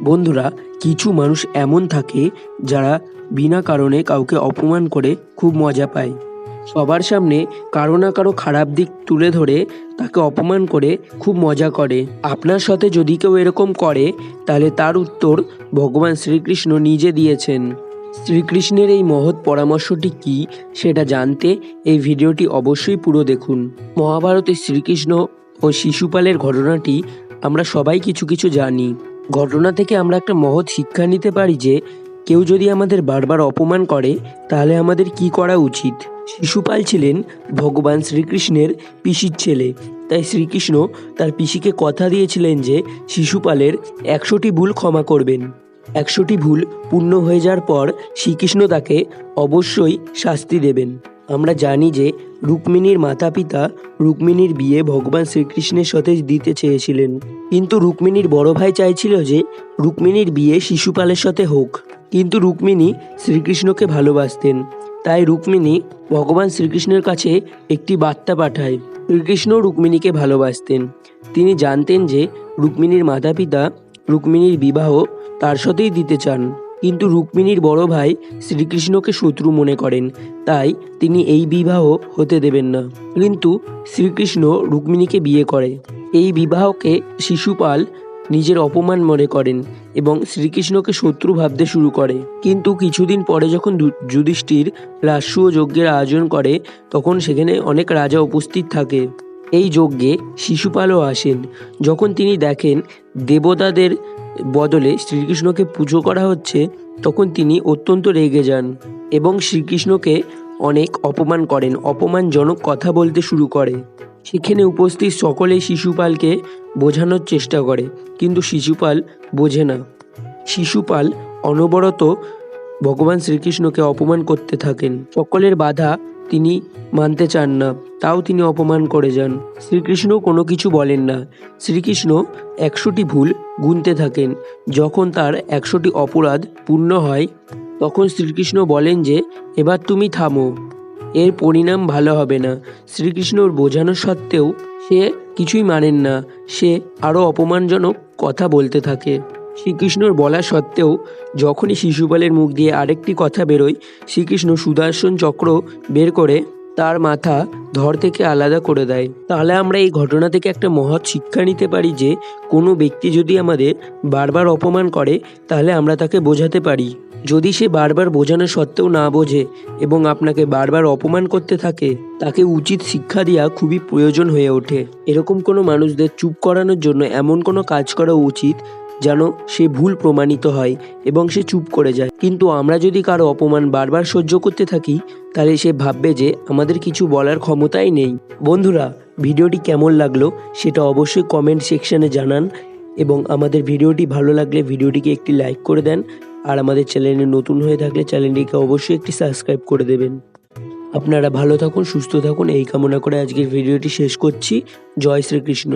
বন্ধুরা, কিছু মানুষ এমন থাকে যারা বিনা কারণে কাউকে অপমান করে খুব মজা পায়। সবার সামনে কারও না কারও খারাপ দিক তুলে ধরে তাকে অপমান করে খুব মজা করে। আপনার সাথে যদি কেউ এরকম করে, তাহলে তার উত্তর ভগবান শ্রীকৃষ্ণ নিজে দিয়েছেন। শ্রীকৃষ্ণের এই মহৎ পরামর্শটি কি, সেটা জানতে এই ভিডিওটি অবশ্যই পুরো দেখুন। মহাভারতে শ্রীকৃষ্ণ ও শিশুপালের ঘটনাটি আমরা সবাই কিছু কিছু জানি। ঘটনা থেকে আমরা একটা মহৎ শিক্ষা নিতে পারি যে, কেউ যদি আমাদের বারবার অপমান করে, তাহলে আমাদের কি করা উচিত? শিশুপাল ছিলেন ভগবান শ্রীকৃষ্ণের পিসির ছেলে। তাই শ্রীকৃষ্ণ তার পিসিকে কথা দিয়েছিলেন যে, শিশুপালের একশোটি ভুল ক্ষমা করবেন। একশোটি ভুল পূর্ণ হয়ে যাওয়ার পর, শ্রীকৃষ্ণ তাকে অবশ্যই শাস্তি দেবেন। আমরা জানি যে রুক্মিণীর মাতা পিতা রুক্মিণীর বিয়ে ভগবান শ্রীকৃষ্ণের সাথে দিতে চেয়েছিলেন। কিন্তু রুক্মিণীর বড় ভাই চাইছিল যে রুক্মিণীর বিয়ে শিশুপালের সাথে হোক। কিন্তু রুক্মিণী শ্রীকৃষ্ণকে ভালোবাসতেন। তাই রুক্মিণী ভগবান শ্রীকৃষ্ণের কাছে একটি বার্তা পাঠায়। শ্রীকৃষ্ণ রুক্মিণীকে ভালোবাসতেন। তিনি জানতেন যে রুক্মিণীর মাতা পিতা রুক্মিণীর বিবাহ তার সাথেই দিতে চান। কিন্তু রুক্মিণীর বড় ভাই শ্রীকৃষ্ণকে শত্রু মনে করেন। তাই তিনি এই বিবাহ হতে দেবেন না। কিন্তু শ্রীকৃষ্ণ রুক্মিণীকে বিয়ে করে। এই বিবাহকে শিশুপাল নিজের অপমান মনে করেন এবং শ্রীকৃষ্ণকে শত্রু ভাবতে শুরু করে। কিন্তু কিছুদিন পরে যখন যুধিষ্ঠির রাষ্ট্র ও যজ্ঞের আয়োজন করে, তখন সেখানে অনেক রাজা উপস্থিত থাকে। এই যজ্ঞে শিশুপালও আসেন। যখন তিনি দেখেন দেবতাদের বদলে শ্রীকৃষ্ণকে পুজো করা হচ্ছে, তখন তিনি অত্যন্ত রেগে যান এবং শ্রীকৃষ্ণকে অনেক অপমান করেন। অপমানজনক কথা বলতে শুরু করে। সেখানে উপস্থিত সকলে শিশুপালকে বোঝানোর চেষ্টা করে, কিন্তু শিশুপাল বোঝে না। শিশুপাল অনবরত ভগবান শ্রীকৃষ্ণকে অপমান করতে থাকেন। সকলের বাধা তিনি মানতে চান না, তাও তিনি অপমান করে যান। শ্রীকৃষ্ণ কোনো কিছু বলেন না। শ্রীকৃষ্ণ একশোটি ভুল গুনতে থাকেন। যখন তার একশোটি অপরাধ পূর্ণ হয়, তখন শ্রীকৃষ্ণ বলেন যে, এবার তুমি থামো। এর পরিণাম ভালো হবে না। শ্রীকৃষ্ণর বোঝানো সত্ত্বেও সে কিছুই মানেন না। সে আরও অপমানজনক কথা বলতে থাকে। শ্রীকৃষ্ণর বলা সত্ত্বেও যখনই শিশুপালের মুখ দিয়ে আরেকটি কথা বেরোয়, শ্রীকৃষ্ণ সুদর্শন চক্র বের করে তার মাথা ধর থেকে আলাদা করে দেয়। তাহলে আমরা এই ঘটনা থেকে একটা মহৎ শিক্ষা নিতে পারি যে, কোনো ব্যক্তি যদি আমাদের বারবার অপমান করে, তাহলে আমরা তাকে বোঝাতে পারি। যদি সে বারবার বোঝানো সত্ত্বেও না বোঝে এবং আপনাকে বারবার অপমান করতে থাকে, তাকে উচিত শিক্ষা দেওয়া খুবই প্রয়োজন হয়ে ওঠে। এরকম কোনো মানুষদের চুপ করানোর জন্য এমন কোনো কাজ করা উচিত যেন সে ভুল প্রমাণিত হয় এবং সে চুপ করে যায়। কিন্তু আমরা যদি কারও অপমান বারবার সহ্য করতে থাকি, তাহলে সে ভাববে যে আমাদের কিছু বলার ক্ষমতাই নেই। বন্ধুরা, ভিডিওটি কেমন লাগল সেটা অবশ্যই কমেন্ট সেকশনে জানান এবং আমাদের ভিডিওটি ভালো লাগলে ভিডিওটিকে একটি লাইক করে দেন আর আমাদের চ্যানেলে নতুন হয়ে থাকলে চ্যানেলটিকে অবশ্যই একটি সাবস্ক্রাইব করে দেবেন। আপনারা ভালো থাকুন, সুস্থ থাকুন, এই কামনা করে আজকের ভিডিওটি শেষ করছি। জয় শ্রীকৃষ্ণ।